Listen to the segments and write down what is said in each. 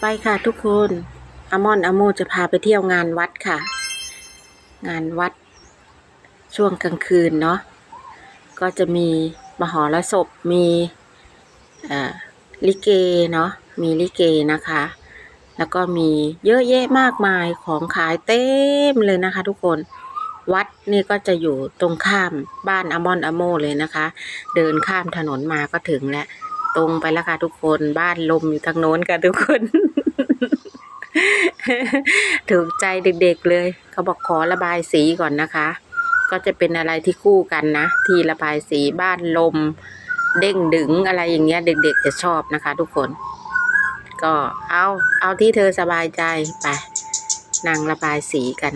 ไปค่ะทุกคนอามอนอโมจะพาไปเที่ยวงานวัดค่ะ งานวัดช่วงกลางคืนเนาะก็จะมีมหรสพมีลิเกเนาะมีลิเกนะคะ แล้วก็มีเยอะแยะมากมายของขายเต็มเลยนะคะ ทุกคนวัดนี่ก็จะอยู่ตรงข้ามบ้านอมอนอโมเลยนะคะ เดินข้ามถนนมาก็ถึงแล้ว ตรงไปแล้วค่ะทุกคนบ้านลมอยู่ทางโน้นค่ะทุกคน ถูกใจเด็กๆเลย เขาบอกขอระบายสีก่อนนะคะ ก็จะเป็นอะไรที่คู่กันนะ ที่ระบายสีบ้านลม เด้งดึงอะไรอย่างเงี้ย เด็ก ๆ จะชอบนะคะ ทุกคน ก็เอาเอาที่เธอสบายใจไปนั่งระบายสีกัน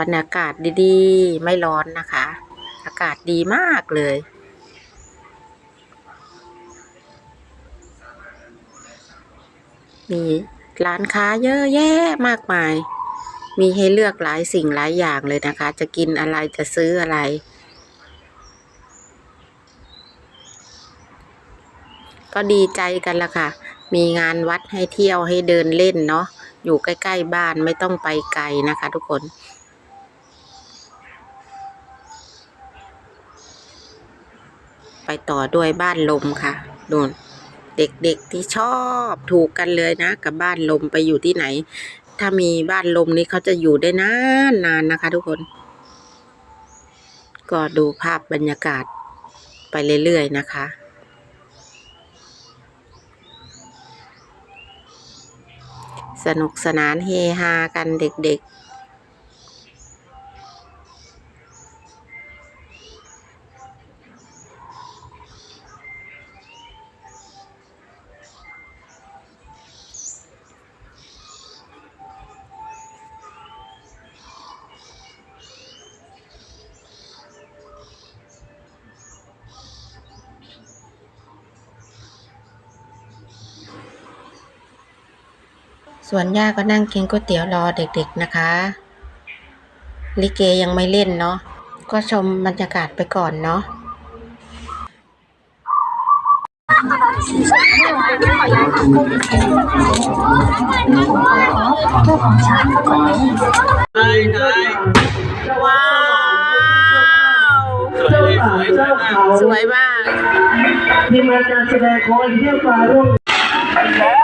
บรรยากาศดีๆ ไม่ร้อนนะคะ อากาศดีมากเลย มีร้านค้าเยอะแยะมากมาย มีให้เลือกหลายสิ่งหลายอย่างเลยนะคะ จะกินอะไรจะซื้ออะไร ก็ดีใจกันละค่ะ มีงานวัดให้เที่ยวให้เดินเล่นเนาะ อยู่ใกล้ ๆ บ้านไม่ต้องไปไกลนะคะ ทุกคนไปต่อด้วยบ้านลมค่ะนู่น เด็กๆที่ชอบถูกกันเลยนะ กับบ้านลมไปอยู่ที่ไหน ถ้ามีบ้านลมนี้เขาจะอยู่ได้นานนานนะคะ ทุกคน ก็ดูภาพบรรยากาศไปเรื่อยๆนะคะสนุกสนานเฮฮากันเด็กๆ ส่วนย่าก็นั่งกินก๋วยเตี๋ยวรอเด็กๆนะคะ ลิเกยังไม่เล่นเนาะ ก็ชมบรรยากาศไปก่อนเนาะว้าว สวยมากทีมงานการแสดงขอเที่ยวฟ้าร่วมแล้ว